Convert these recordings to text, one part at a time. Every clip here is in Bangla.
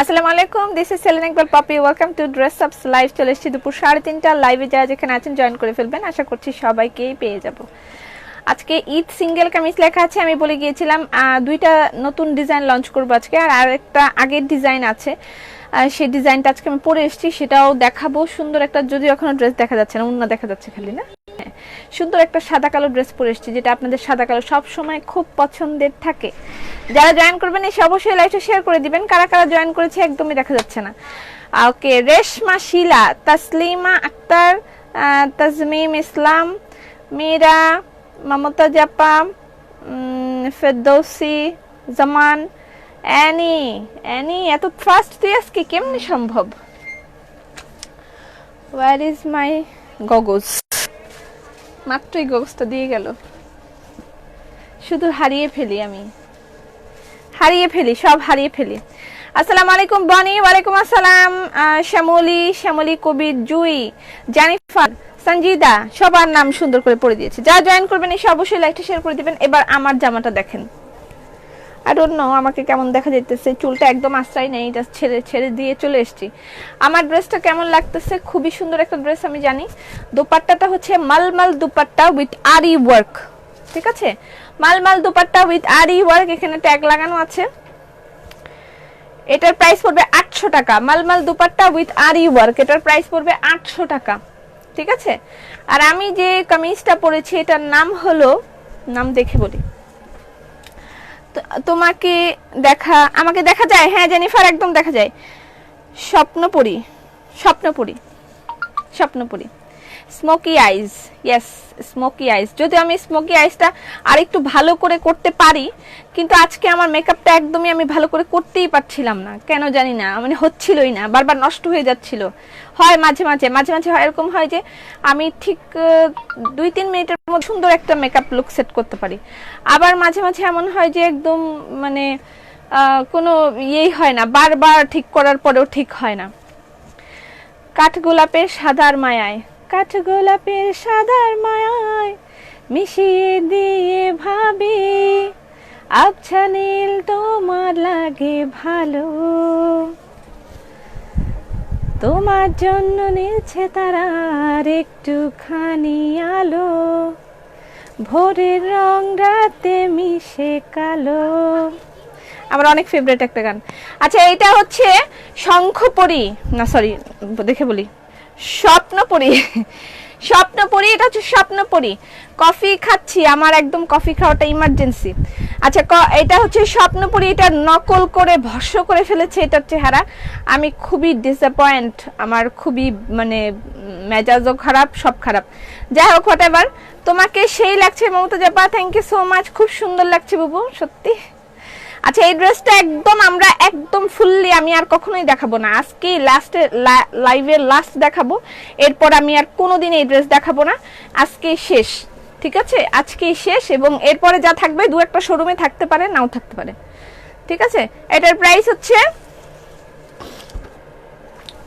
আসসালামু আলাইকুম this is Selin Iqbal Popy welcome to dress ups live চলে এসেছি দুপুর সাড়ে তিনটা লাইভে যারা যেখানে আছেন জয়েন করে ফেলবেন, আশা করছি সবাইকেই পেয়ে যাব। আজকে ঈদ সিঙ্গেল কামিজ লেখা আছে, আমি বলে গিয়েছিলাম দুইটা নতুন ডিজাইন লঞ্চ করব আজকে, আর আরেকটা আগের ডিজাইন আছে। সেই ডিজাইনটা আজকে আমি পরে এসেছি, সেটাও দেখাবো, সুন্দর একটা, যদিও এখনও ড্রেস দেখা যাচ্ছে না অন্য দেখা যাচ্ছে খালি, না? সুন্দর একটা সাদা কালো ড্রেস পরে এসেছি যেটা আপনাদের সাদা কালো সব সময় খুব পছন্দের থাকে। যারা জয়েন করবেন এসে অবশ্যই লাইভটা শেয়ার করে দিবেন। কারা কারা জয়েন করেছে একদমই দেখা যাচ্ছে না। Okay Reshma Shila Taslima Akter Tajmim Islam Mira Mamata Japa um, Ferdousi Zaman Annie Annie এত ফাস্ট তুই আজকে কেমনি সম্ভব? ওয়ার ইজ মাই গগজ মাত্রই গগজটা দিয়ে গেল। শুধু হারিয়ে ফেলি আমি। হারিয়ে ফেলি, সব হারিয়ে ফেলি। আসসালামু আলাইকুম, বনি। ওয়ালাইকুম আসসালাম। শ্যামলি, শ্যামলী কবির জুই, জানিফার, সঞ্জিদা, সবার নাম সুন্দর করে পড়ে দিয়েছে। যা জয়েন করবেন এসে অবশ্যই লাইকটা শেয়ার করে দিবেন। এবার আমার জামাটা দেখেন। আই ডোন্ট নো আমাকে কেমন দেখা যাইতেছে, চুলটা একদম আশ্রয় নেই জাস্ট ছেড়ে ছেড়ে দিয়ে চলে এসেছি। আমার ড্রেসটা কেমন লাগতেছে? খুবই সুন্দর একটা ড্রেস আমি জানি। দোপাট্টাটা হচ্ছে মালমাল দুপাট্টা উইথ আরি ওয়ার্ক ঠিক আছে? মালমাল দুপাট্টা উইথ আরি ওয়ার্ক এখানে ট্যাগ লাগানো আছে। এটার প্রাইস পড়বে আটশো টাকা। মালমাল দুপাট্টা উইথ আরি ওয়ার্ক এটার প্রাইস পড়বে আটশো টাকা। ঠিক আছে? আর আমি যে কামিজটা পরেছি, এটার নাম হলো, নাম দেখে বলি। তোমাকে দেখা আমাকে দেখা যায়? হ্যাঁ জেনিফার একদম দেখা যায়। Swapnapuri Swapnapuri Swapnapuri. Smoky eyes yes smoky eyes যদিও আমি স্মোকি আইজটা আর একটু ভালো করে করতে পারি, কিন্তু আজকে আমার মেকআপটা একদমই আমি ভালো করে করতেই পারছিলাম না। কেন জানি না মানে হচ্ছিলই না, বারবার নষ্ট হয়ে যাচ্ছিল। হয় মাঝে মাঝে মাঝে মাঝে হয় এরকম হয় যে আমি ঠিক দুই তিন মিনিটের মধ্যে সুন্দর একটা মেকআপ লুক সেট করতে পারি। আবার মাঝে মাঝে এমন হয় যে একদম মানে কোনো ইয়েই হয় না, বারবার ঠিক করার পরেও ঠিক হয় না। কাঠগোলাপের সাদার মায়ায়। কাঠগোলাপের সাদার মায়ায় মিশিয়ে দিয়ে ভাবি, আবছা নীল তোমার লাগে ভালো। তোমার জন্য নিলছে তারার একটুখানি আলো, ভোরের রং রাতে মিশে কালো। আমার অনেক ফেভারিট একটা গান। আচ্ছা এটা হচ্ছে শঙ্খপরি। না সরি দেখে বলি। স্বপ্নপরি। স্বপ্নপরি, এটা হচ্ছে স্বপ্নপরি। কফি খাচ্ছি, আমার একদম কফি খাওয়াটা ইমার্জেন্সি আচ্ছা এটা হচ্ছে স্বপ্নপরি, এটা নকল করে ভস্য করে ফেলেছে এটার চেহারা। আমি খুবই ডিসঅ্যাপয়েন্ট আমার খুবই মানে মেজাজও খারাপ, সব খারাপ। যাই হোক হোয়াট তোমাকে সেই লাগছে Mamata Japa thank you so much খুব সুন্দর লাগছে বুবু, সত্যি। আচ্ছা এই ড্রেসটা একদম আমরা একদম ফুললি আমি আর কখনোই দেখাবো না। আজকে লাস্টে লাইভের লাস্ট দেখাবো। এরপর আমি আর কোনোদিন এই ড্রেস দেখাবো না। আজকে শেষ, ঠিক আছে? আজকেই শেষ এবং এরপরে যা থাকবে, দু একটা শোরুমে থাকতে পারে, নাও থাকতে পারে। ঠিক আছে? এটার প্রাইস হচ্ছে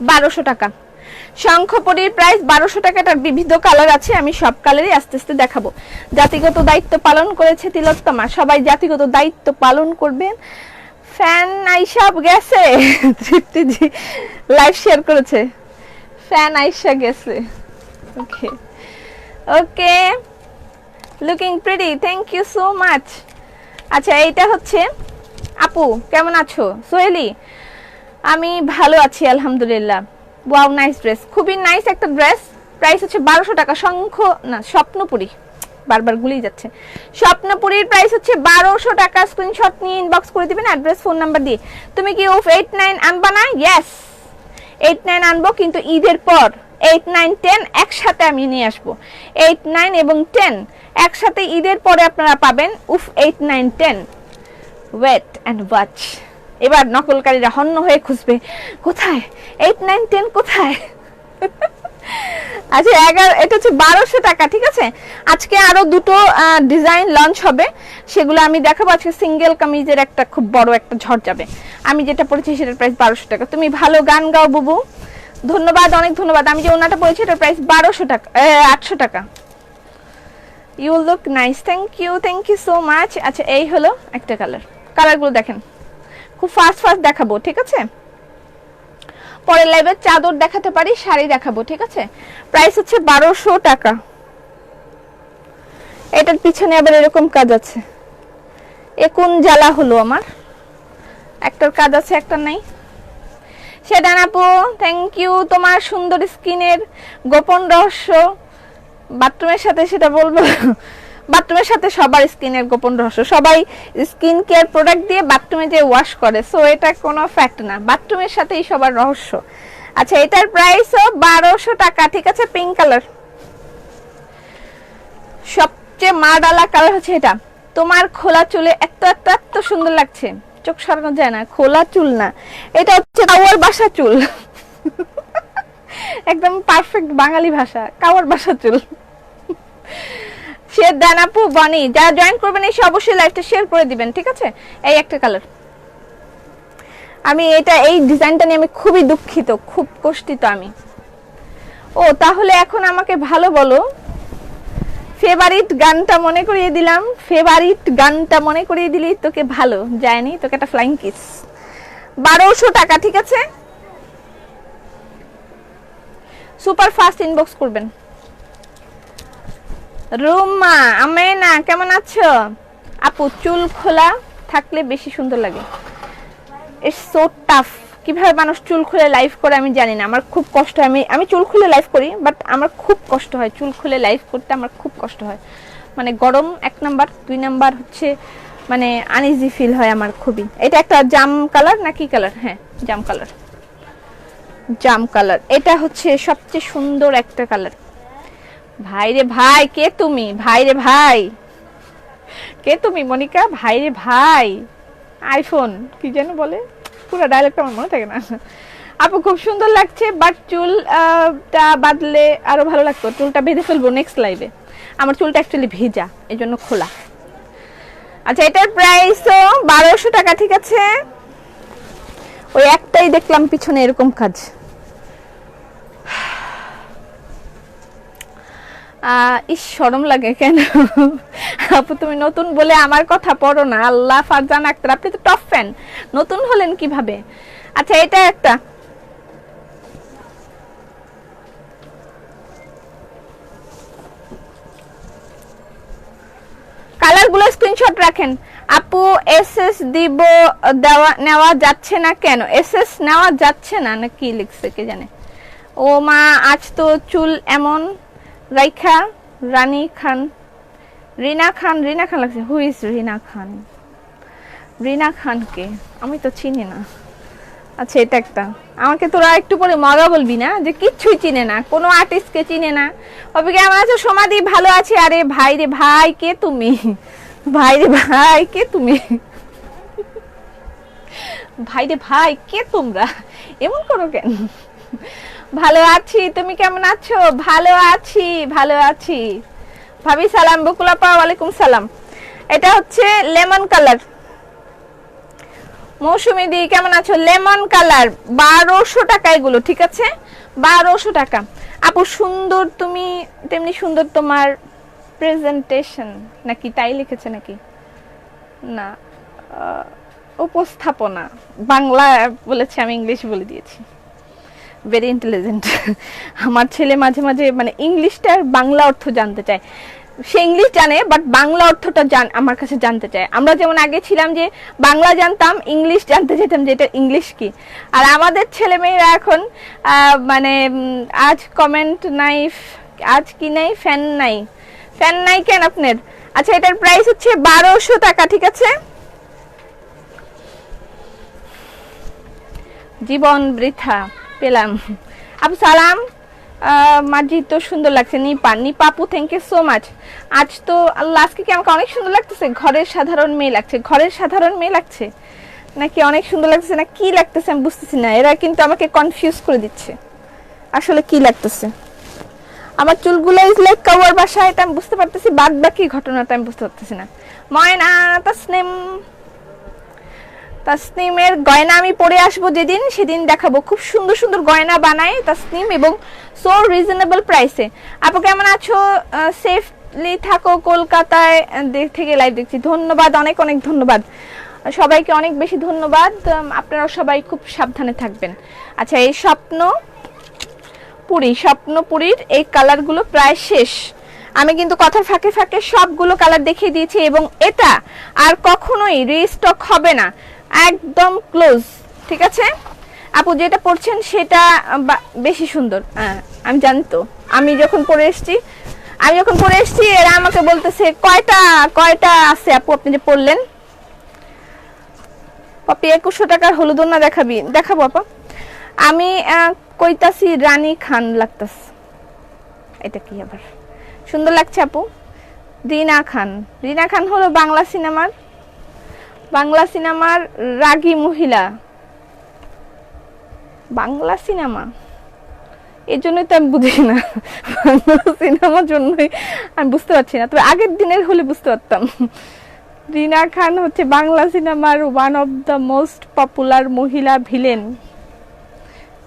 বারোশো টাকা। শঙ্খপরির প্রাইস বারোশো টাকা এটার বিবিধ কালার আছে, আমি সব কালারই আস্তে আস্তে দেখাবো। জাতিগত দায়িত্ব পালন করেছে তিলোত্তমা। সবাই জাতিগত দায়িত্ব পালন করবেন। ফ্যান আইসাব গেছে। তৃপ্তিজি লাইভ শেয়ার করেছে। ফ্যান আইসা গেছে। Okay okay looking pretty thank you so much আচ্ছা এইটা হচ্ছে আপু, কেমন আছো? সোহেলি, আমি ভালো আছি, আলহামদুলিল্লাহ। ওয়াও নাইস ড্রেস খুবই নাইস একটা ড্রেস প্রাইস হচ্ছে বারোশো টাকা। শঙ্খ, না, স্বপ্নপুরি। বারবার গুলিয়ে যাচ্ছে। স্বপ্নপুরীর প্রাইস হচ্ছে বারোশো টাকা। স্ক্রিনশট নিয়ে ইনবক্স করে দিবেন অ্যাড্রেস ফোন নাম্বার দিয়ে। তুমি কি উফ এইট নাইন আনবা না? ইয়েস এইট নাইন আনব, কিন্তু ঈদের পর এইট নাইন টেন একসাথে আমি নিয়ে আসব। এইট নাইন এবং টেন একসাথে ঈদের পরে আপনারা পাবেন উফ eight nine ten wait and watch এবার নকলকারীরা হন্য হয়ে খুঁজবে। কোথায়? এইট নাইন টেন কোথায়? আচ্ছা এগারো, এটা হচ্ছে বারোশো টাকা, ঠিক আছে? আজকে আরও দুটো ডিজাইন লঞ্চ হবে। সেগুলো আমি দেখাবো। আজকে সিঙ্গেল কামিজের একটা খুব বড় একটা ঝড় যাবে। আমি যেটা পড়েছি সেটার প্রাইস বারোশো টাকা। তুমি ভালো গান গাও, বুবু। ধন্যবাদ, অনেক ধন্যবাদ। আমি যে ওনাটা পড়েছি, এটার প্রাইস বারোশো টাকা আটশো টাকা। You look nice thank you thank you so much আচ্ছা এই হলো একটা কালার কালারগুলো দেখেন। খুব ফাস্ট ফাস্ট দেখাবো, ঠিক আছে? পরের লাইভে চাদর দেখাতে পারি, শাড়ি দেখাবো, ঠিক আছে? প্রাইস হচ্ছে বারোশো টাকা। এটার পিছনে আবার এরকম কাজ আছে। এ কোন জ্বালা হলো আমার? একটার কাজ আছে, একটা নাই। সেটা আপু থ্যাংক ইউ তোমার সুন্দর স্কিনের গোপন রহস্য। বাথরুমের সাথে সেটা বলব? বাথরুমের সাথে সবার স্কিনের গোপন রহস্য। সবাই স্কিন কেয়ার প্রোডাক্ট দিয়ে বাথরুমে যে ওয়াশ করে, সো এটা কোনো ফ্যাক্ট না। বাথরুমের সাথেই সবার রহস্য। আচ্ছা এটার প্রাইসও বারোশো টাকা, ঠিক আছে? পিঙ্ক কালার সবচেয়ে মা ডালা কালার হচ্ছে এটা। তোমার খোলা চুলে এত এত এত সুন্দর লাগছে। চোখ সরানো যায় না, খোলা চুল না। এটা হচ্ছে কাওয়ার বাসা চুল। একদম পারফেক্ট বাঙালি ভাষা, কাওয়ার বাসা চুল। শেয়ার দেন আপু যারা জয়েন করবেন এসে অবশ্যই লাইভটা শেয়ার করে দিবেন, ঠিক আছে? এই একটা কালার আমি এটা, এই ডিজাইনটা নিয়ে আমি খুবই দুঃখিত, খুব কষ্টিত আমি। ও, তাহলে এখন আমাকে ভালো বলো। ফেভারিট গানটা মনে করিয়ে দিলাম। ফেভারিট গানটা মনে করিয়ে দিলি তোকে ভালো। যায়নি তোকে একটা ফ্লাইং কিস বারোশো টাকা, ঠিক আছে? সুপার ফাস্ট ইনবক্স করবেন। রুমা আমেনা, কেমন আছো? আপু, চুল খোলা থাকলে বেশি সুন্দর লাগে। ইটস সো টাফ কীভাবে মানুষ চুল খুলে লাইভ করে আমি জানি না। আমার খুব কষ্ট হয়। আমি আমি চুল খুলে লাইভ করি বাট আমার খুব কষ্ট হয়। চুল খুলে লাইভ করতে আমার খুব কষ্ট হয়। মানে গরম এক নাম্বার, দুই নাম্বার হচ্ছে মানে আনইজি ফিল হয় আমার খুবই। এটা একটা জাম কালার না কি কালার হ্যাঁ জাম কালার জাম কালার এটা হচ্ছে সবচেয়ে সুন্দর একটা কালার ভাই রে ভাই কে তুমি? ভাই রে ভাই। কে তুমি মনিকা? ভাই রে ভাই। আইফোন কি যেন বলে? পুরো ডায়লগটা আমার মনে থাকে না। আপু খুব সুন্দর লাগছে বাট চুল আহ, টা বাদলে আরও ভালো লাগতো। চুলটা বেঁধে ফেলব নেক্সট লাইভে আমার চুলটা অ্যাকচুয়ালি ভেজা এই জন্য খোলা। আচ্ছা এটার প্রাইসও বারোশো টাকা ঠিক আছে? ওই একটাই দেখলাম পিছনে এরকম কাজ। ইস শরম লাগে কেন? আপু, তুমি নতুন বলে আমার কথা পড়ো না। আল্লাহ, ফারজান আক্তার, আপনি তো টপ ফ্যান নতুন হলেন কীভাবে? আচ্ছা এটা একটা। কালারগুলো স্ক্রিনশট রাখেন। আপু এসএস দিব, দেওয়া, নেওয়া যাচ্ছে না কেন? এসএস নেওয়া যাচ্ছে না? না, কি লিখছে কে জানে? ও মা, আজ তো চুল এমন। রাইখা রানী খান রিনা খান রিনা খান লাগছে। হু ইজ রিনা খান রিনা খানকে আমি তো চিনি না। আচ্ছা এটা একটা। আমাকে তোরা একটু পরে মগা বলবি না? যে কিচ্ছুই চিনে না। কোনো আর্টিস্টকে চিনে না। অবি কেমন আছো? সমাধি ভালো আছে? আরে ভাই রে ভাই, কে তুমি? ভাই রে ভাই, কে তুমি? ভাই রে ভাই, কে তোমরা? এমন করো কেন? ভালো আছি, তুমি কেমন আছো? ভালো আছি ভালো আছি। ভাবি, সালাম, বকুলাপা, ওয়ালাইকুম সালাম। এটা হচ্ছে লেমন কালার। মৌসুমি দি, কেমন আছো? লেমন কালার, বারোশো টাকা এগুলো, ঠিক আছে? বারোশো টাকা। আপু, সুন্দর তুমি, তেমনি সুন্দর তোমার প্রেজেন্টেশন নাকি তাই লিখেছে নাকি? না উপস্থাপনা। বাংলা বলেছে, আমি ইংলিশ বলে দিয়েছি। ভেরি ইন্টেলিজেন্ট আমার ছেলে মাঝে মাঝে মানে ইংলিশটার বাংলা অর্থ জানতে চায়। সে ইংলিশ জানে বাট বাংলা অর্থটা জান, আমার কাছে জানতে চায়। আমরা যেমন আগে ছিলাম যে বাংলা জানতাম ইংলিশ জানতে চাইতাম যে এটা ইংলিশ কি। আর আমাদের ছেলে মেয়েরা এখন মানে আজ কমেন্ট নাই, আজ কি নাই ফ্যান নাই। ফ্যান নাই কেন আপনার? আচ্ছা এটার প্রাইস হচ্ছে বারোশো টাকা, ঠিক আছে? জীবন বৃথা। পেলাম। আপু সালাম মাঝি তো সুন্দর লাগছে। নিপা নিপা আপু থ্যাংক ইউ সো মাচ আজ তো আজকে কি আমাকে অনেক সুন্দর লাগতেছে? ঘরের সাধারণ মেয়ে লাগছে। ঘরের সাধারণ মেয়ে লাগছে? নাকি অনেক সুন্দর লাগতেছে? না, কি লাগতেছে আমি বুঝতেছি না। এরা কিন্তু আমাকে কনফিউজ করে দিচ্ছে। আসলে কি লাগতেছে? আমার চুলগুলো ইজ লাইক কাওয়ার বাসা এটা আমি বুঝতে পারতেছি। বাদ বাকি ঘটনাটা আমি বুঝতে পারতেছি না। ময়না, তাসনিম। তাসনিমের গয়না আমি পরে আসব যেদিন, সেদিন দেখাবো। খুব সুন্দর সুন্দর গয়না বানায় তাসনিম এবং সো রিজনেবল প্রাইসে আপু, কেমন আছো? সেফলি থাকো কলকাতায়। থেকে লাইভ দেখছি। ধন্যবাদ, অনেক অনেক ধন্যবাদ। সবাইকে অনেক বেশি ধন্যবাদ। আপনারা সবাই খুব সাবধানে থাকবেন। আচ্ছা এই স্বপ্ন পুরি স্বপ্নপুরীর এই কালারগুলো প্রায় শেষ। আমি কিন্তু কথার ফাঁকে ফাঁকে সবগুলো কালার দেখিয়ে দিয়েছি এবং এটা আর কখনোই রিস্টক হবে না। একদম ক্লোজ ঠিক আছে? আপু যেটা পড়ছেন সেটা বেশি সুন্দর। আমি জানি তো। আমি যখন পড়ে এসেছি, আমি যখন পড়ে এসেছি, এরা আমাকে বলতেছে, কয়টা কয়টা আছে আপু? আপনি যে পড়লেন। পপি, একুশশো টাকার হলুদ না দেখাবি, দেখাবো আপা। আমি কইতাছি, রানী খান লাগতাস এটা কি আবার? সুন্দর লাগছে আপু। রিনা খান। রিনা খান হলো বাংলা সিনেমার বাংলা সিনেমার রাগী মহিলা। বাংলা সিনেমা? এই জন্যই তো আমি বুঝি না। বাংলা সিনেমার জন্যই আমি বুঝতে পারছি না। তবে আগের দিনের হলে বুঝতে পারতাম। রিনা খান হচ্ছে বাংলা সিনেমার one of the most popular মহিলা ভিলেন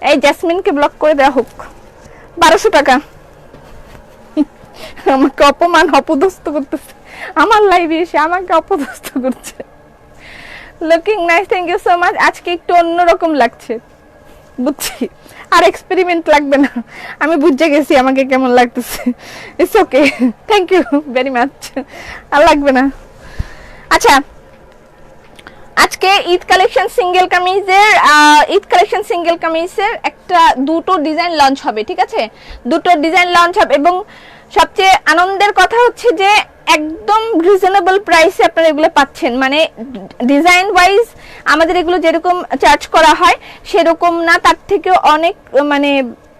এই জেসমিনকে ব্লক করে দেওয়া হোক। বারোশো টাকা। আমাকে অপমান, অপদস্থ করতেছে। আমার লাইভে এসে আমাকে অপদস্থ করছে। Looking nice thank you so much আজকে একটু অন্যরকম লাগছে, বুঝছি? আর এক্সপেরিমেন্ট লাগবে না। আমি বুঝে গেছি আমাকে কেমন লাগতেছে। It's okay thank you very much আর লাগবে না। আচ্ছা আজকে ঈদ কালেকশন সিঙ্গেল কামিজের ঈদ কালেকশন সিঙ্গেল কামিজের একটা দুটো ডিজাইন লঞ্চ হবে, ঠিক আছে? দুটো ডিজাইন লঞ্চ হবে এবং সবচেয়ে আনন্দের কথা হচ্ছে যে একদম রিজনেবল প্রাইসে আপনারা এগুলো পাচ্ছেন। মানে ডিজাইন ওয়াইজ আমাদের এগুলো যেরকম চার্জ করা হয়, সেরকম না। তার থেকেও অনেক মানে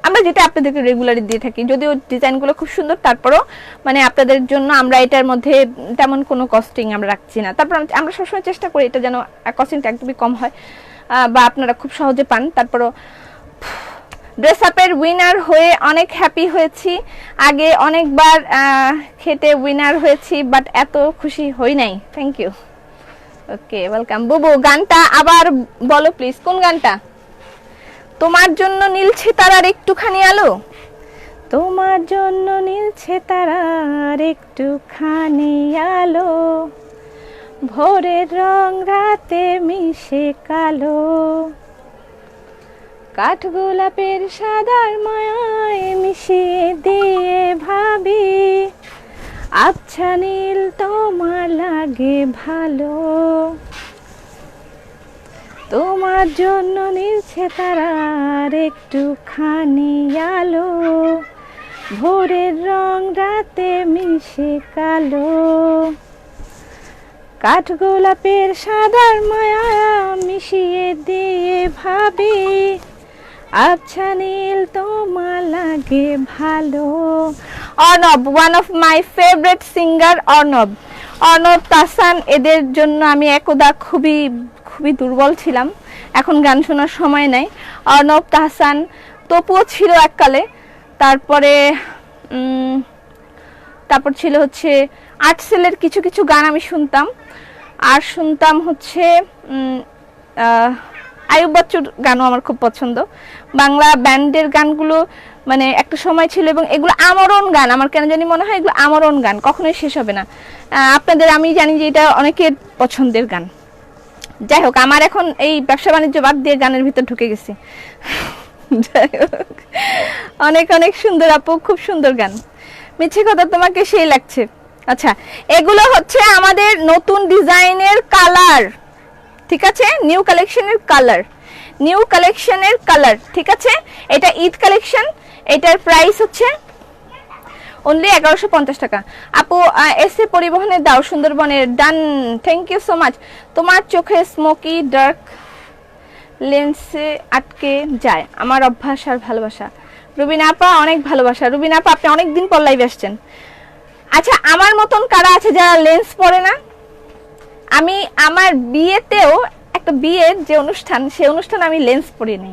আমরা যেটা আপনাদেরকে রেগুলারই দিয়ে থাকি, যদিও ডিজাইনগুলো খুব সুন্দর, তারপরও মানে আপনাদের জন্য আমরা এটার মধ্যে তেমন কোনো কস্টিং আমরা রাখছি না। তারপর আমরা সবসময় চেষ্টা করি এটা যেন কস্টিংটা একদমই কম হয় বা আপনারা খুব সহজে পান। তারপরও ড্রেস আপের উইনার হয়ে অনেক হ্যাপি হয়েছি। আগে অনেকবার খেতে উইনার হয়েছি বাট এত খুশি হই নাই। থ্যাংক ইউ ওকে ওয়েলকাম বুবু, গানটা আবার বলো প্লিজ কোন গানটা? তোমার জন্য নীলছে তারার একটুখানি আলো। তোমার জন্য নীলছে তারার একটুখানি আলো। ভোরের রং রাতে মিশে কালো। কাঠগোলাপের সাদার মায়ায় মিশিয়ে দিয়ে ভাবি আচ্ছা নীল তোমার লাগে ভালো। তোমার জন্য নীলছে তারার একটুখানি আলো, ভোরের রং রাতে মিশে কালো। কাঠগোলাপের সাদার মায়া মিশিয়ে দিয়ে ভাবি আচ্ছা নীল, তোমার লাগে ভালো। Arnob one of my favourite singer Arnob. Arnob, Tahsan, এদের জন্য আমি একদা খুবই খুবই দুর্বল ছিলাম। এখন গান শোনার সময় নাই। অর্ণব তাহসান তপুও ছিল এককালে। তারপরে তারপর ছিল হচ্ছে আর্টসেলের কিছু কিছু গান আমি শুনতাম। আর শুনতাম হচ্ছে আয়ুব বাচ্চুর গানও আমার খুব পছন্দ। বাংলা ব্যান্ডের গানগুলো মানে একটা সময় ছিল এবং এগুলো আমরণ গান, আমার কেন জানি মনে হয় এগুলো আমরণ গান, কখনোই শেষ হবে না। আপনাদের আমি জানি যে এটা অনেকের পছন্দের গান। যাই হোক, আমার এখন এই ব্যবসা বাণিজ্য বাদ দিয়ে গানের ভিতর ঢুকে গেছি। যাই হোক, অনেক অনেক সুন্দর আপু, খুব সুন্দর গান। মিছে কথা তোমাকে সেই লাগছে। আচ্ছা এগুলো হচ্ছে আমাদের নতুন ডিজাইনের কালার। ঠিক আছে? নিউ কালেকশনের কালার নিউ কালেকশনের কালার ঠিক আছে? এটা ঈদ কালেকশন এটার প্রাইস হচ্ছে অনলি এগারোশো পঞ্চাশ টাকা। আপু এসে পরিবহনে দাও, সুন্দরবনের। Done thank you so much তোমার চোখে স্মোকি ডার্ক লেন্সে আটকে যায়। আমার অভ্যাস আর ভালোবাসা। রুবিনা আপা, অনেক ভালোবাসা। রুবিনা আপা, আপনি অনেক দিন পর লাইভে আসছেন। আচ্ছা আমার মতন কারা আছে যারা লেন্স পরে না? আমি আমার বিয়েতেও একটা বিয়ের যে অনুষ্ঠান সেই অনুষ্ঠান আমি লেন্স পরিনি।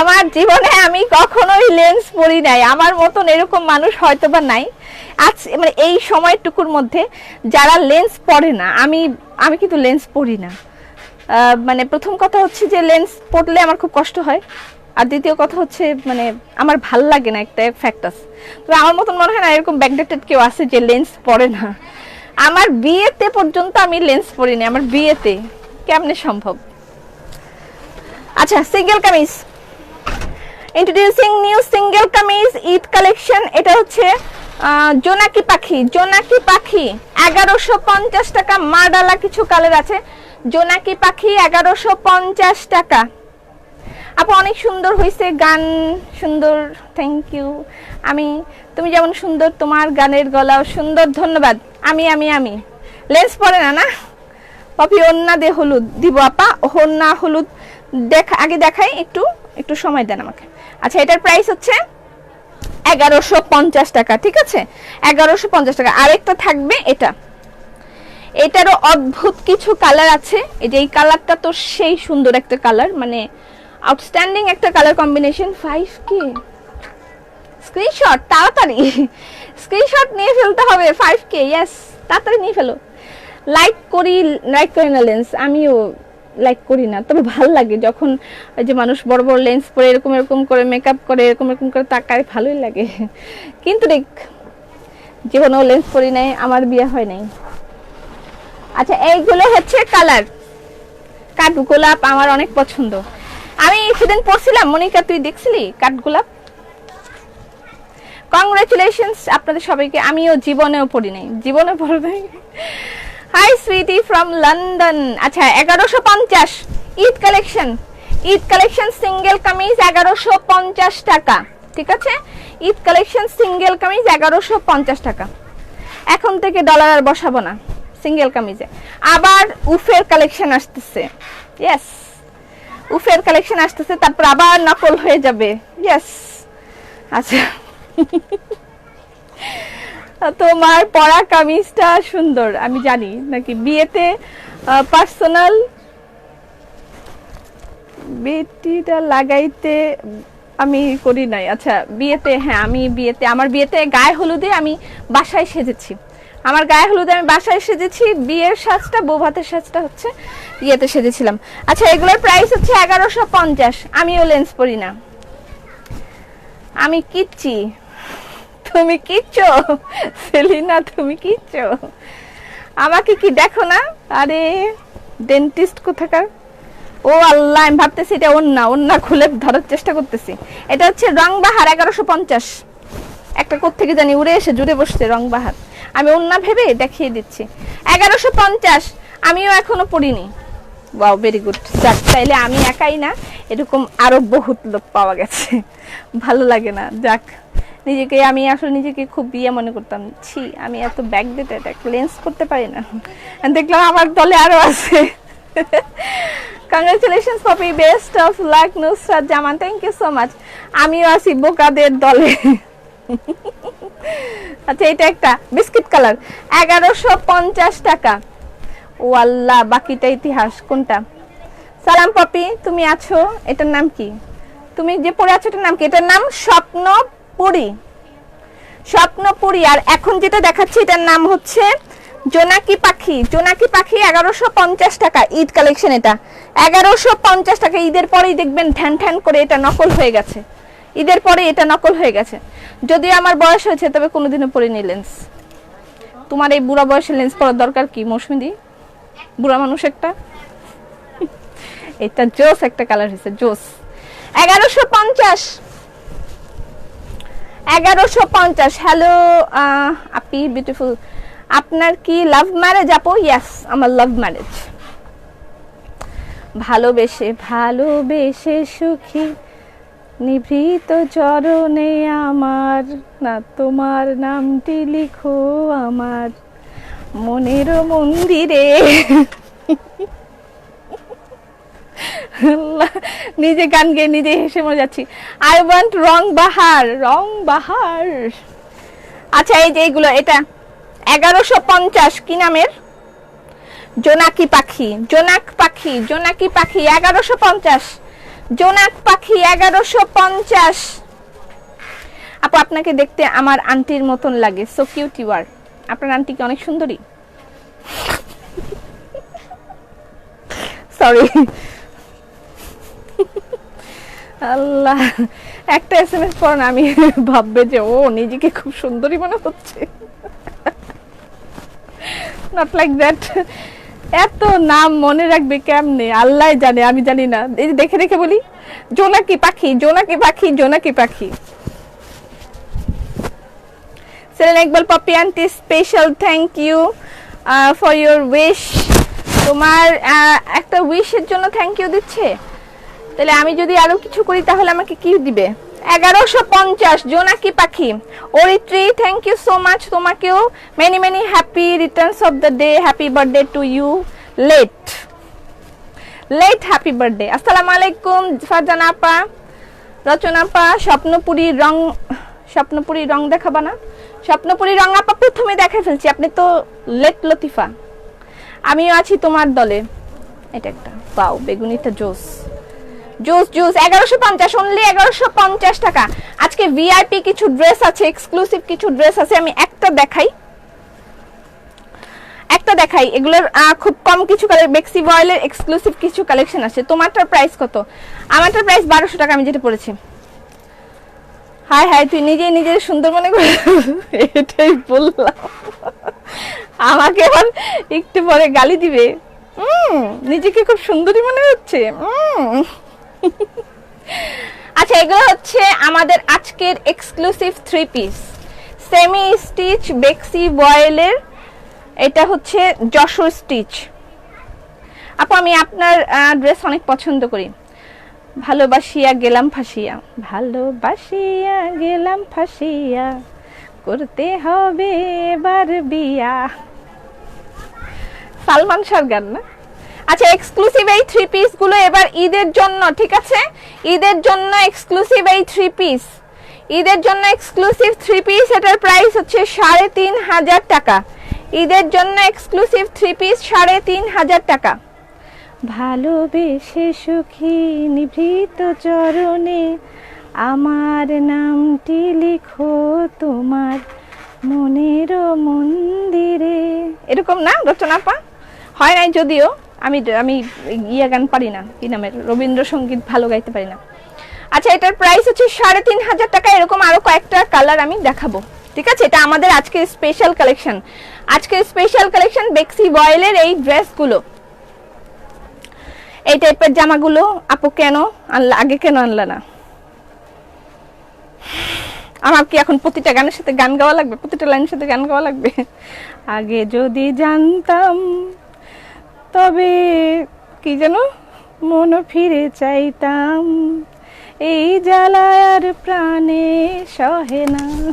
আমার জীবনে আমি কখনোই লেন্স পরি নাই। আমার মতন এরকম মানুষ হয়তো বা নাই। আজ মানে এই সময়টুকুর মধ্যে যারা লেন্স পরে না, আমি আমি কিন্তু লেন্স পরি না। মানে প্রথম কথা হচ্ছে যে লেন্স পরলে আমার খুব কষ্ট হয়। আর দ্বিতীয় কথা হচ্ছে মানে আমার ভালো লাগে না একটা ফ্যাক্টাস তবে আমার মতন মনে হয় না এরকম ব্যাকডেটেড কেউ আছে যে লেন্স পরে না। আমার বিয়েতে পর্যন্ত আমি লেন্স পরিনি, আমার বিয়েতে। কেমনে সম্ভব? আচ্ছা single kameez. Introducing new single kameez, Eid collection এটা হচ্ছে জোনাকি পাখি। জোনাকি পাখি, এগারোশো পঞ্চাশ টাকা, মার্ডালা কিছু কালার আছে। জোনাকি পাখি, এগারোশো পঞ্চাশ টাকা। আপু, অনেক সুন্দর হয়েছে গান সুন্দর থ্যাংক ইউ আমি তুমি যেমন সুন্দর, তোমার গানের গলাও সুন্দর, ধন্যবাদ। আমি আমি আমি। লেন্স পরে না না? পপি ওন্না দে হলুদ। দিব আপা হন্না হলুদ। দেখা, আগে দেখাই একটু একটু সময় দেন আমাকে। আচ্ছা এটার প্রাইস হচ্ছে এগারোশো পঞ্চাশ টাকা, ঠিক আছে? এগারোশো পঞ্চাশ টাকা। আরেকটা থাকবে এটা। এটারও অদ্ভুত কিছু কালার আছে। এই যে এই কালারটা তো সেই সুন্দর একটা কালার মানে আউটস্ট্যান্ডিং একটা কালার কম্বিনেশন ফাইভ কি স্ক্রিনশট তাড়াতাড়ি। স্ক্রিনশট নিয়ে ফেলতে হবে ফাইভ কে ইয়েস তাড়াতাড়ি নিয়ে ফেলো। লাইক করি লাইক করি না লেন্স আমিও লাইক করি না। তবে ভালো লাগে যখন যে মানুষ বড় বড় লেন্স পরে এরকম এরকম করে মেকআপ করে, এরকম এরকম করে তাকায় ভালোই লাগে। কিন্তু দেখ, জীবনেও লেন্স পরি নাই, আমার বিয়ে হয় নাই। আচ্ছা এইগুলো হচ্ছে কালার কাঠ গোলাপ আমার অনেক পছন্দ। আমি সেদিন পড়ছিলাম মনিকা, তুই দেখছিলি কাঠ গোলাপ কংগ্রেচুলেশনস আপনাদের সবাইকে। আমিও জীবনেও পড়ি নাই জীবনে পড়ি নাই হাই সুইটি ফ্রম লন্ডন আচ্ছা এগারোশো পঞ্চাশ। Eid collection Eid collection single kameez এগারোশো পঞ্চাশ টাকা। ঠিক আছে? ঈদ কালেকশন সিঙ্গেল কামিজ এগারোশো পঞ্চাশ টাকা। এখন থেকে ডলার আর বসাবো না সিঙ্গেল কামিজে আবার উফের কালেকশন আসতেছে। ইয়েস উফের কালেকশন আসতেছে, তারপর আবার নকল হয়ে যাবে। ইয়েস আচ্ছা। তোমার পরা কামিজটা সুন্দর, আমি জানি, নাকি বিয়েতে পার্সোনাল বেটিটা লাগাইতে আমি করি নাই। আচ্ছা বিয়েতে হ্যাঁ আমি বিয়েতে, আমার বিয়েতে গায়ে হলুদে আমি বাসায় সেজেছি। আমার গায়ে হলুদে আমি বাসায় সেজেছি, বিয়ের সাজটা, বউ ভাতের সাজটা হচ্ছে ইয়েতে সেজেছিলাম। আচ্ছা এগুলোর প্রাইস হচ্ছে এগারোশো পঞ্চাশ, আমিও লেন্স পরি না। আমি কিচ্ছি তুমি কিচ্ছো? সেলিনা, তুমি কিচ্ছো? আমাকে কি দেখো না? আরে ডেন্টিস্ট কোথাকার? ও আল্লাহ, আমি ভাবতেছি এটা অন্যা অন্যা খুলে ধরার চেষ্টা করতেছি। এটা হচ্ছে রং বাহার এগারোশো পঞ্চাশ। একটা কোত্থেকে জানি উড়ে এসে জুড়ে বসছে রং বাহার আমি অন্যা ভেবে দেখিয়ে দিচ্ছি। এগারোশো পঞ্চাশ, আমিও এখনও পড়িনি। ওয়াও ভেরি গুড যাক, তাইলে আমি একাই না, এরকম আরও বহুত লোক পাওয়া গেছে। ভালো লাগে না, যাক। নিজেকে, আমি আসলে নিজেকে খুব বিয়ে মনে করতাম, ছি, আমি এত ব্যাক ডেটেড লেন্স করতে পারি না। দেখলাম আমার দলে আরও আছে। Congratulation Popy best of luck Nusrat Zaman thank you so much আমিও আছি বোকাদের দলে। আচ্ছা এটা একটা বিস্কিট কালার। এগারোশো পঞ্চাশ টাকা। ও আল্লাহ বাকিটা ইতিহাস, কোনটা? সালাম পপি তুমি আছো? এটার নাম কি? তুমি যে পড়ে আছো, এটার নাম কি? এটার নাম স্বপ্নপুরী স্বপ্নপুরী, আর এখন যেটা দেখাচ্ছি, এটার নাম হচ্ছে জোনাকি পাখি। জোনাকি পাখি এগারোশো পঞ্চাশ টাকা, ঈদ কালেকশন এটা। এগারোশো পঞ্চাশ টাকা, ঈদের পরেই দেখবেন ঠ্যান ঠ্যান করে এটা নকল হয়ে গেছে। ঈদের পরে এটা নকল হয়ে গেছে। যদিও আমার বয়স হয়েছে, তবে কোনোদিনও পরিনি লেন্স তোমার এই বুড়া বয়সে লেন্স পরার দরকার কি, মৌসুমি বুড়া মানুষ একটা? এটা জোস একটা কালার হয়েছে, জোস। এগারোশো পঞ্চাশ এগারোশো পঞ্চাশ। হ্যালো আপি বিউটিফুল আপনার কি লাভ ম্যারেজ আপু? ইয়াস আমার লাভ ম্যারেজ ভালোবেসে ভালোবেসে সুখী, নিভৃত চরণে আমার, না তোমার নামটি লিখো আমার, মনের মন্দিরে। নিজে গান গেয়ে নিজে হেসে মরে যাচ্ছি। I want Rong Bahar Rong Bahar. আচ্ছা এই যে এইগুলো, এটা এগারোশো পঞ্চাশ কি নামের? জোনাকি পাখি, জোনাক পাখি, জোনাকি পাখি, এগারোশো পঞ্চাশ। জোনাক পাখি, এগারোশো পঞ্চাশ। আপু, আপনাকে দেখতে আমার আন্টির মতন লাগে। সো কিউট ইউ আর আপনার আন্টি কি অনেক সুন্দরী? সরি আল্লাহ, একটা এস এম এস পর আমি ভাববে যে, ও, নিজেকে খুব সুন্দরী মনে হচ্ছে। নট লাইক দ্যাট এত নাম মনে রাখবে কেমনে? আল্লাহ জানে, আমি জানি না। এই যে দেখে দেখে বলি, জোনাকি পাখি Jonaki Pakhi Jonaki Pakhi. Selin Iqbal, Popy aunty special thank you for your wish তোমার একটা উইশের জন্য থ্যাংক ইউ দিচ্ছে? তাহলে আমি যদি আরও কিছু করি, তাহলে আমাকে কি দিবে? এগারোশো পঞ্চাশ, Jonaki Pakhi. Oritri thank you so much তোমাকেও many many happy returns of the day happy birthday to you late late happy birthday আসসালামু আলাইকুম ফারজানা আপা রচনা স্বপ্নপুরী রং স্বপ্নপুরী রং দেখাবা না? স্বপ্নপুরী রং আপা প্রথমে দেখে ফেলছি, আপনি তো লেট লতিফা। আমিও আছি তোমার দলে। এটা একটা। পাও বেগুনিটা জোস। জুস জুস, এগারোশো পঞ্চাশ অনলি এগারোশো পঞ্চাশ টাকা। আজকে ভিআইপি কিছু ড্রেস আছে এক্সক্লুসিভ কিছু ড্রেস আছে, আমি একটা দেখাই। একটা দেখাই, এগুলোর খুব কম কিছু বেক্সি বয়েলের এক্সক্লুসিভ কিছু কালেকশন আছে। তোমারটার প্রাইস কত? আমারটার প্রাইস বারোশো টাকা, আমি যেটা পড়েছি। হাই হাই, তুই নিজেই নিজের সুন্দর মনে করে এটাই বললাম। আমাকে এবার একটু পরে গালি দিবে। নিজেকে খুব সুন্দরী মনে হচ্ছে। আচ্ছা এগুলো হচ্ছে আমাদের আজকের exclusive three piece semi stitch বেক্সি বয়েলের এটা হচ্ছে যশোর স্টিচ আপু, আমি আপনার ড্রেস অনেক পছন্দ করি। ভালোবাসিয়া গেলাম, ফাঁসিয়া। ভালোবাসিয়া গেলাম, ফাঁসিয়া। করতে হবে এবার বিয়া। সালমান শাহর গান না? আচ্ছা এক্সক্লুসিভ এই থ্রি পিসগুলো এবার ঈদের জন্য ঠিক আছে? ঈদের জন্য এক্সক্লুসিভ এই থ্রি পিস ঈদের জন্য এক্সক্লুসিভ থ্রি পিস এটার প্রাইস হচ্ছে সাড়ে তিন হাজার টাকা। ঈদের জন্য এক্সক্লুসিভ থ্রি পিস সাড়ে তিন হাজার টাকা। ভালোবেসে সুখী নিভৃত চরণে আমার নামটি লিখো তোমার মনের মন্দিরে। এরকম না রচনা পা হয় নাই যদিও। আমি আমি ইয়া গান পারি না, কি নামের? রবীন্দ্রসঙ্গীত ভালো গাইতে পারি না। আচ্ছা এটার প্রাইস হচ্ছে সাড়ে তিন হাজার টাকা, এরকম আরও কয়েকটা কালার আমি দেখাবো। ঠিক আছে? এটা আমাদের আজকের স্পেশাল কালেকশন আজকের স্পেশাল কালেকশন বেক্সি বয়েলের এই ড্রেসগুলো এই টাইপের জামাগুলো আপু কেন আনলা, আগে কেন আনলা না? আমার কি এখন প্রতিটা গানের সাথে গান গাওয়া লাগবে? প্রতিটা লাইনের সাথে গান গাওয়া লাগবে? আগে যদি জানতাম তবে কি যেন মন ফিরে চাইতাম। এই জ্বালার প্রাণে সহে না।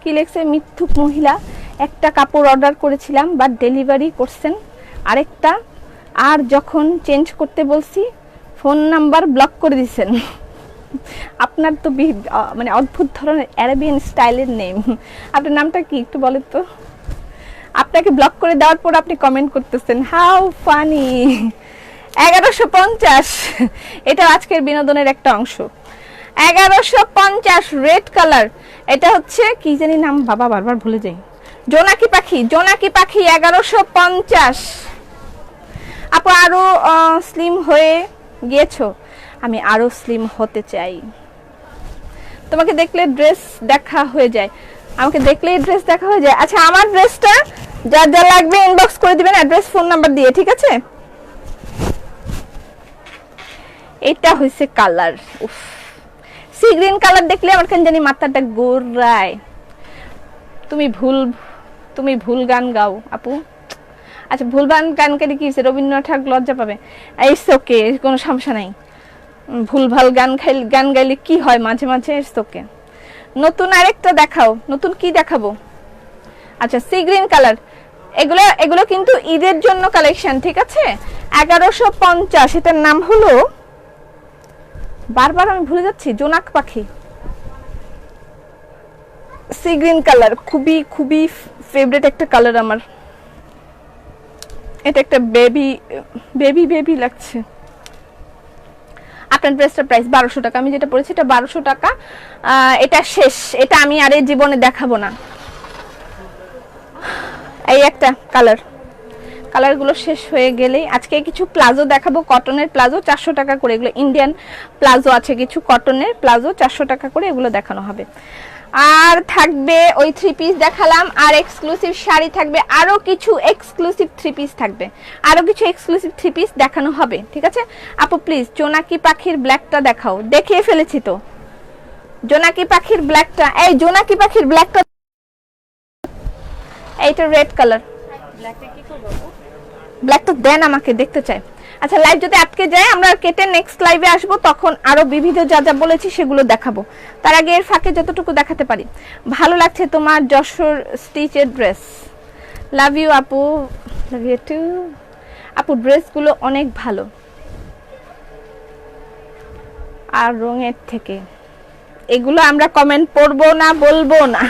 কি লেখছে? মিথ্যুক মহিলা, একটা কাপড় অর্ডার করেছিলাম বাট ডেলিভারি করছেন। আরেকটা, আর যখন চেঞ্জ করতে বলছি ফোন নাম্বার ব্লক করে দিছেন। আপনার তো বি- মানে অদ্ভুত ধরনের অ্যারাবিয়ান স্টাইলের নেম আপনার নামটা কি? একটু বলেন তো। আপনাকে ব্লক করে দেওয়ার পর আপনি কমেন্ট করতেছেন হাউ ফানি এগারোশো পঞ্চাশ, এটা আজকের বিনোদনের একটা অংশ। এগারোশো পঞ্চাশ রেড কালার এটা হচ্ছে, কি জানি নাম, বাবা বারবার ভুলে যাই। জোনাকি পাখি জোনাকি পাখি এগারোশো পঞ্চাশ। আপু, আরও স্লিম হয়ে গিয়েছো? আমি আরও স্লিম হতে চাই। তোমাকে দেখলে ড্রেস দেখা হয়ে যায়। আমাকে দেখলে ড্রেস দেখা হয়ে যায়। আচ্ছা আমার ড্রেসটা যা যা লাগবে ইনবক্স করে দিবেন অ্যাড্রেস ফোন নাম্বার দিয়ে, ঠিক আছে? এটা হয়েছে কালার উফ। সি গ্রিন কালার দেখলে আমার কেন জানি মাথাটা গোড়ায়। তুমি ভুল তুমি ভুল গান গাও, আপু। আচ্ছা ভুল গান গান কেটে কি হয়েছে রবীন্দ্রনাথ ঠাকুর লজ্জা পাবে। ইটস ওকে কোনো সমস্যা নাই। ভুলভাল গান খাইলে, গান গাইলে কি হয়? মাঝে মাঝে ইটস ওকে নতুন আরেকটা দেখাও, নতুন কি দেখাবো? আচ্ছা সি গ্রিন কালার এগুলো এগুলো কিন্তু ঈদের জন্য কালেকশন ঠিক আছে? এগারোশো পঞ্চাশ, এটার নাম হলো, বারবার আমি ভুলে যাচ্ছি, জোনাক পাখি। সি গ্রিন কালার খুবই খুবই ফেভারিট একটা কালার আমার। এটা একটা বেবি বেবি বেবি লাগছে। আপনার ড্রেসটার প্রাইস বারোশো টাকা, আমি যেটা পড়েছি এটা বারোশো টাকা। এটা শেষ, এটা আমি আর এই জীবনে দেখাবো না। এই একটা কালার কালারগুলো শেষ হয়ে গেলেই আজকে কিছু প্লাজো দেখাবো কটনের প্লাজো চারশো টাকা করে। এগুলো ইন্ডিয়ান প্লাজো আছে কিছু কটনের প্লাজো চারশো টাকা করে এগুলো দেখানো হবে। আর থাকবে ওই থ্রি পিস দেখালাম, আর এক্সক্লুসিভ শাড়ি থাকবে, আরও কিছু এক্সক্লুসিভ থ্রি পিস থাকবে। আরও কিছু এক্সক্লুসিভ থ্রি পিস দেখানো হবে, ঠিক আছে? আপু প্লিজ জোনাকি পাখির ব্ল্যাকটা দেখাও। দেখিয়ে ফেলেছি তো। জোনাকি পাখির ব্ল্যাকটা এই জোনাকি পাখির ব্ল্যাকটা এইটা রেড কালার ব্ল্যাকটা দেন আমাকে, দেখতে চাই। আচ্ছা লাইভ যদি আটকে যায়, আমরা কেটে নেক্সট লাইভে আসব, তখন আরও বিবিধ যা যা বলেছি সেগুলো দেখাবো। তার আগে এর ফাঁকে যতটুকু দেখাতে পারি। ভালো লাগছে তোমার যশোর স্টিচের ড্রেস লাভ ইউ আপু। লাভ ইউ টু আপু ড্রেসগুলো অনেক ভালো। আর রঙের থেকে। এগুলো আমরা কমেন্ট পড়ব না, বলব না।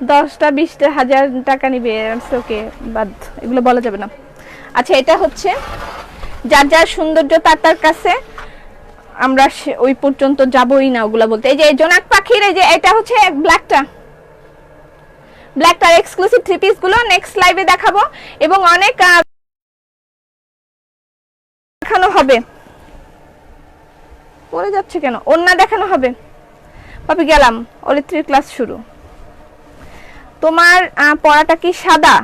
দশটা, বিশটা, হাজার টাকা নিবে ওকে বাদ, এগুলো বলা যাবে না। আচ্ছা এটা হচ্ছে যার যার সৌন্দর্য তার তার কাছে আমরা ওই পর্যন্ত যাবই না ওগুলা বলতে। এই যে জোনাক পাখির, এই যে, এটা হচ্ছে ব্ল্যাকটা। ব্ল্যাকটার এক্সক্লুসিভ থ্রি পিসগুলো নেক্সট লাইভে দেখাবো এবং অনেক দেখানো হবে। পড়ে যাচ্ছে কেন? অন্য দেখানো হবে। পাপি, গেলাম। অরিত্রীর ক্লাস শুরু। তোমার পড়াটা কি সাদা?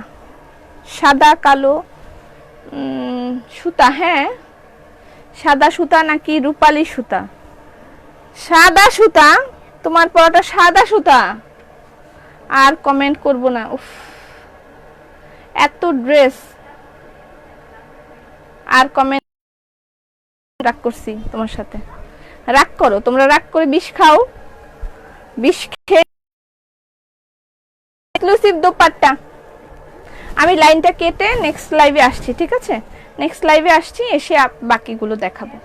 সাদা, কালো সুতা হ্যাঁ? সাদা সুতা নাকি রূপালি সুতা? সাদা সুতা? তোমার পড়াটা সাদা সুতা? আর কমেন্ট করব না, উফ। এত ড্রেস আর কমেন্ট রাগ করছি তোমার সাথে। রাগ করো, তোমরা রাগ করে বিষ খাও। বিষ খেয়ে এক্সক্লুসিভ দোপাট্টা আমি লাইনটা কেটে নেক্সট লাইভে আসছি, ঠিক আছে? নেক্সট লাইভে আসছি, এসে বাকিগুলো দেখাবো।